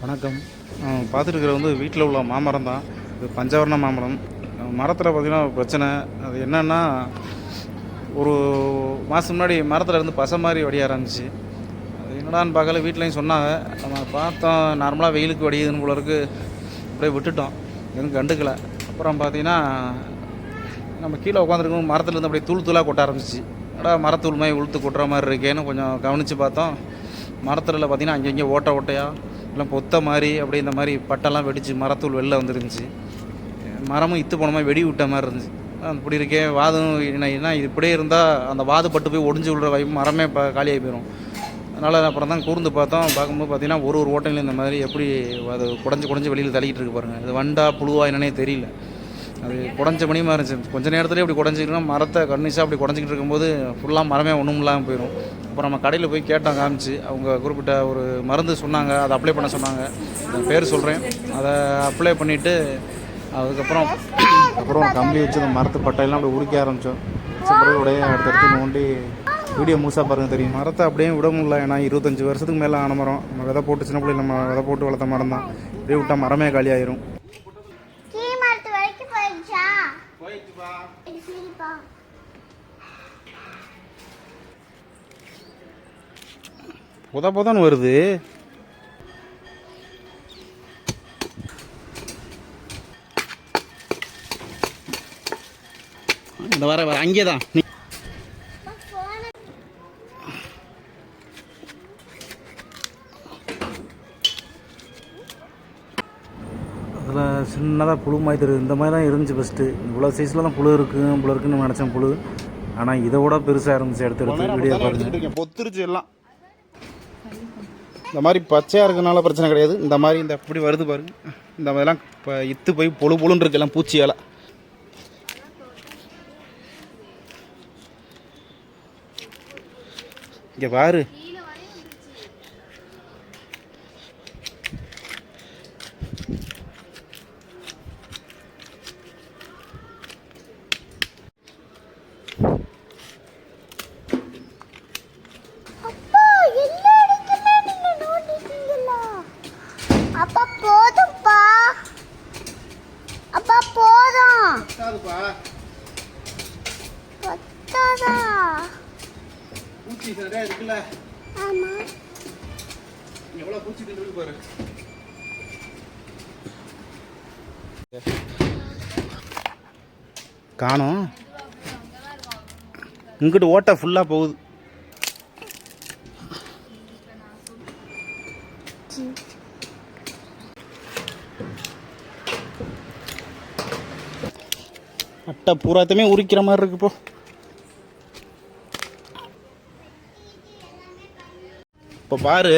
வணக்கம். பார்த்துட்டு வந்து வீட்டில் உள்ள மாமரம் தான். இது பஞ்சவர்ண மாமரம். மரத்தில் பார்த்திங்கன்னா பிரச்சனை. அது என்னென்னா ஒரு மாதம் முன்னாடி மரத்தில் இருந்து பசை மாதிரி வடிய ஆரம்பிச்சு. அது என்னடான்னு பார்க்கல வீட்லேயும் சொன்னாங்க. நம்ம பார்த்தோம் நார்மலாக வெயிலுக்கு வடியுதுன்னு போல இருக்கு. அப்படியே விட்டுட்டோம். எதுவும் கண்டுக்கல. அப்புறம் பார்த்தீங்கன்னா நம்ம கீழே உட்காந்துருக்கும் மரத்துலேருந்து அப்படியே தூள் தூளாக கொட்ட ஆரம்பிச்சு. அடா மரத்தூள் மாதிரி உளுத்து கொட்டுற மாதிரி இருக்கேன்னு கொஞ்சம் கவனித்து பார்த்தோம். மரத்தில் பார்த்தீங்கன்னா அங்கங்கே ஓட்டை ஓட்டையாக எல்லாம் பொத்த மாதிரி அப்படி இந்த மாதிரி பட்டெல்லாம் வெடிச்சு மரத்தூள் வெளில வந்துருந்துச்சு. மரமும் இத்து போன மாதிரி வெடி விட்ட மாதிரி இருந்துச்சு. இப்படி இருக்கே வாதம் என்ன என்ன இது இப்படியே இருந்தால் அந்த வாது பட்டு போய் ஒடிஞ்சு விடுற வாய்ப்பு மரமே இப்போ காலியாகி போயிடும் அதனால் அப்புறம் தான் கூர்ந்து பார்த்தோம். பார்க்கும்போது பார்த்திங்கன்னா ஒரு ஒரு ஓட்டையிலும் இந்த மாதிரி எப்படி அது குடஞ்சி குடஞ்சி வெளியில் தள்ளிக்கிட்டு இருக்கு பாருங்கள் இது வண்டா புழுவா என்னன்னே தெரியல. அது குடஞ்ச மணியமாக இருந்துச்சு. கொஞ்ச நேரத்துலேயே இப்படி குடஞ்சிக்கணும் மரத்தை கன்னிஷாக அப்படி குடஞ்சிக்கிட்டு இருக்கும்போது ஃபுல்லாக மரமே ஒன்றும் இல்லாமல் போயிடும். அப்புறம் நம்ம கடையில் போய் கேட்டோம் காமிச்சு அவங்க குறிப்பிட்ட ஒரு மருந்து சொன்னாங்க அதை அப்ளை பண்ண சொன்னாங்க. பேர் சொல்கிறேன் அதை அப்ளை பண்ணிவிட்டு அதுக்கப்புறம் அப்புறம் கம்பி வச்சு அந்த மரத்து பட்டையெல்லாம் அப்படியே உரிக்க ஆரம்பித்தோம் பிறகு உடைய அடுத்தடுத்து நோண்டி வீடியோ மூசாக பாருங்க தெரியும். மரத்தை அப்படியே விட முடியல. ஏன்னா இருபத்தஞ்சி வருஷத்துக்கு மேலே ஆன மரம். நம்ம விதை போட்டு சின்ன பிள்ளைங்க நம்ம விதை போட்டு வளர்த்த மரம் தான். இப்படியே விட்டால் மரமே காலியாயிரும். இது சரிப்பா புத புதன்னு வருது. இந்த வர வர அங்கே தான் அதில் சின்னதாக புழு மாதிரி தெரியுது. இந்த மாதிரி தான் இருந்துச்சு ஃபஸ்ட்டு இவ்வளோ சைஸில் தான் புழு இருக்குது புழு இருக்குன்னு நினச்சேன் புழு. ஆனால் இதை விட பெருசாக இருந்துச்சு எடுத்து எடுத்து வீடியோ பாருங்க. பொத்துருச்சு எல்லாம். இந்த மாதிரி பச்சையாக இருக்கனால பிரச்சனை கிடையாது. இந்த மாதிரி இந்த இப்படி வருது பாருங்க. இந்த மாதிரிலாம் இப்போ இத்து போய் பொழு பொழுன்னு இருக்கு எல்லாம் பூச்சியால். இங்கே பாரு. பத்தாதா பூச்சி சரியா இருக்குல்ல. ஆமா. எவ்வளோ பூச்சி தின்னு பாரு. காணோம். இங்கிட்டு ஓட்டை ஃபுல்லாக போகுது. அட்டை பூராத்தையுமே உரிக்கிற மாதிரி இருக்கு இப்போ பாரு.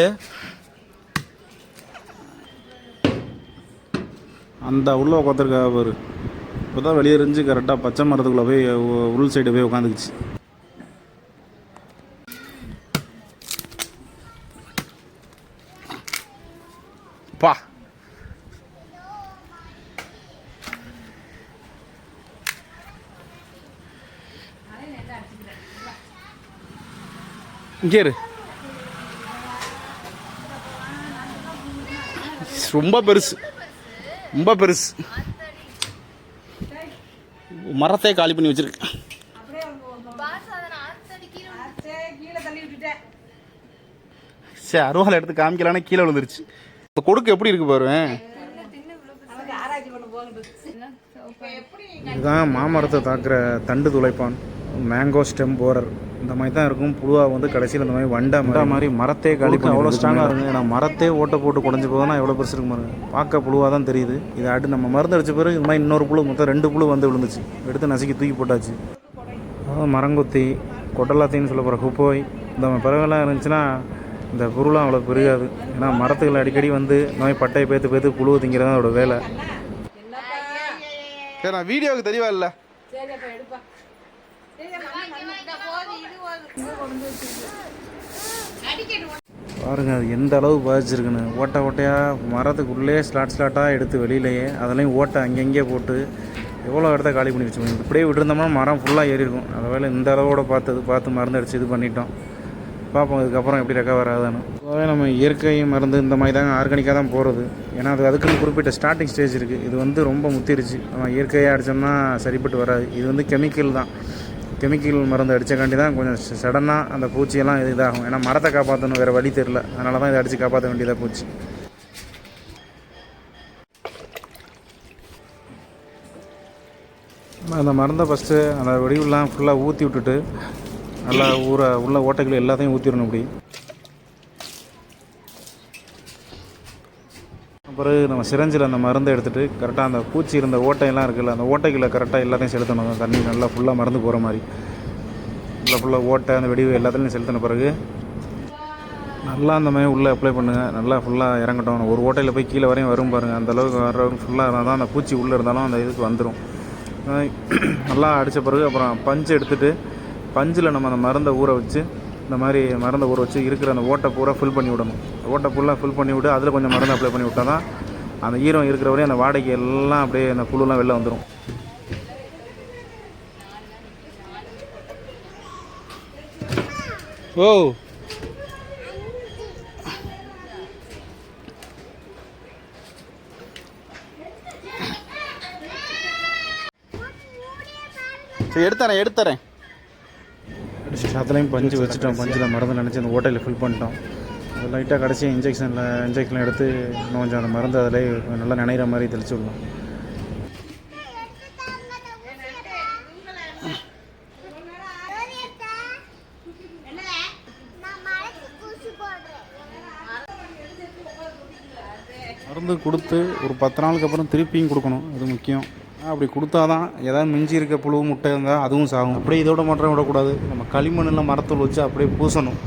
அந்த உள்ள உட்காந்துருக்கா பாரு. இப்போ தான் வெளியே இருந்து கரெக்டாக பச்சை மரத்துக்குள்ளே போய் உள் சைடு போய் உட்காந்துக்குச்சு பா. இங்கே இரு. ரொம்ப பெருசு. ரொம்ப பெருசு. மரத்தை காலி பண்ணி வச்சிருக்கேன் சரி அருவாள் எடுத்து காமிக்கலான்னு கீழே விழுந்துருச்சு. இப்போ கொடுக்கு எப்படி இருக்கு பாரு? இதுதான் மாமரத்தை தாக்குற தண்டு துளைப்பான். மேங்கோ ஸ்டெம் போரர் இந்த மாதிரி தான் இருக்கும். புழுவாக வந்து கடைசியில் இந்த மாதிரி வண்டை வண்டா மாதிரி. மரத்தே பண்ணி அவ்வளோ ஸ்ட்ராங்காக இருக்கும் ஏன்னா மரத்தே ஓட்டை போட்டு குடஞ்சி போதுனா எவ்வளோ பெருசு இருக்கும் பாருங்க. பார்க்க புழுவாக தான் தெரியுது. இதை அடுத்து நம்ம மருந்து அடிச்ச பிறகு இந்த மாதிரி இன்னொரு புழு மொத்தம் ரெண்டு புழு வந்து விழுந்துச்சு. எடுத்து நசுக்கி தூக்கி போட்டாச்சு. அதாவது மரங்கொத்தி கொட்டலாத்தின்னு சொல்ல போகிற குப்போய் இந்த பிறகுலாம் இருந்துச்சுன்னா இந்த பொருளாம் அவ்வளோ பெருகாது. ஏன்னா மரத்துகள் அடிக்கடி வந்து இந்த மாதிரி பட்டையை பேத்து பேத்து புழு திங்கிறது அதோட வேலை. சரி வீடியோவுக்கு தெரியவா இல்லை. பாருங்க அது எந்த அளவு பாதிச்சிருக்குன்னு. ஓட்டை ஓட்டையாக மரத்துக்குள்ளே ஸ்லாட் ஸ்லாட்டாக எடுத்து வெளியிலேயே அதெல்லாம் ஓட்டை அங்கங்கே போட்டு எவ்வளோ இடத்த காலி பண்ணி வச்சுக்கோங்க இப்படியே விட்டுருந்தோம்னா மரம் ஃபுல்லாக ஏறி இருக்கும் அதை வேலை இந்த அளவோட பார்த்தது பார்த்து மருந்து அடிச்சு இது பண்ணிட்டோம். பார்ப்போம் இதுக்கப்புறம் எப்படி ரெக்கவர் ஆகுதுன்னு. பொதுவாகவே நம்ம இயற்கை மருந்து இந்த மாதிரி தாங்க ஆர்கானிக்காக தான் போகிறது ஏன்னா அது அதுக்குன்னு குறிப்பிட்ட ஸ்டார்டிங் ஸ்டேஜ் இருக்குது இது வந்து ரொம்ப முத்திருச்சு. நம்ம இயற்கையாக அடித்தோம்னா சரிப்பட்டு வராது. இது வந்து கெமிக்கல் தான். கெமிக்கல் மருந்து அடித்தக்காண்டி தான் கொஞ்சம் சடனாக அந்த பூச்சியெல்லாம் இது இதாகும். ஏன்னா மரத்தை காப்பாற்றணும் வேறு வழி தெரில அதனால தான் இதை அடித்து காப்பாற்ற வேண்டியதாக பூச்சி. அந்த மருந்தை ஃபஸ்ட்டு அந்த வெடிவுலாம் ஃபுல்லாக ஊற்றி விட்டுட்டு நல்லா ஊற உள்ள ஓட்டைகள் எல்லாத்தையும் ஊற்றிடணும் இப்படி. பிறகு நம்ம சிரஞ்சில் அந்த மருந்தை எடுத்துகிட்டு கரெக்டாக அந்த பூச்சி இருந்த ஓட்டையெல்லாம் இருக்குல்ல அந்த ஓட்டைகளை கரெக்டாக எல்லாத்தையும் செலுத்தணும். தண்ணி நல்லா ஃபுல்லாக மறந்து போகிற மாதிரி. நல்லா ஃபுல்லாக ஓட்டை அந்த வெடிவு எல்லாத்துலேயும் செலுத்தின பிறகு நல்லா அந்த மாதிரி உள்ளே அப்ளை பண்ணுங்கள் நல்லா ஃபுல்லாக இறங்கட்டும். ஒரு ஓட்டையில் போய் கீழே வரையும் வரும் பாருங்கள் அந்த அளவுக்கு வர ஃபுல்லாக இருந்தால் தான் அந்த பூச்சி உள்ளே இருந்தாலும் அந்த இதுக்கு வந்துடும் நல்லா அடித்த பிறகு அப்புறம் பஞ்சு எடுத்துகிட்டு பஞ்சில் நம்ம அந்த மருந்தை ஊற வச்சு இந்த மாதிரி மருந்தை ஊற வச்சு இருக்கிற அந்த ஓட்டை பூரா ஃபில் பண்ணி விடணும். ஓட்டை ஃபுல்லாக ஃபில் பண்ணி விட்டு அதில் கொஞ்சம் மருந்து அப்ளை பண்ணி விட்டால் தான் அந்த ஈரம் இருக்கிற வரையும் அந்த வாடகை எல்லாம் அப்படியே அந்த புழுலாம் வெளில வந்துடும் ஓ சரி எடுத்துறேன் எடுத்துறேன். அதுலேயும் பஞ்சு வச்சுட்டோம். பஞ்சில் மருந்து நினச்சி அந்த ஓட்டையில் ஃபில் பண்ணிட்டோம். அது லைட்டாக கடைசி இன்ஜெக்ஷனில் இன்ஜெக்ஷன் எடுத்து இன்னும் கொஞ்சம் அந்த மருந்து அதிலே நல்லா நினைகிற மாதிரி தெளிச்சு விடலாம். மருந்து கொடுத்து ஒரு பத்து நாளுக்கு அப்புறம் திருப்பியும் கொடுக்கணும். அது முக்கியம். அப்படி கொடுத்தா தான் ஏதாவது மிஞ்சி இருக்க புழு முட்டை இருந்தால் அதுவும் சாகும். அப்படியே இதோட மாற்றம் விடக்கூடாது. நம்ம களிமண்ணில் மரத்தூள் வச்சு அப்படியே பூசணும்.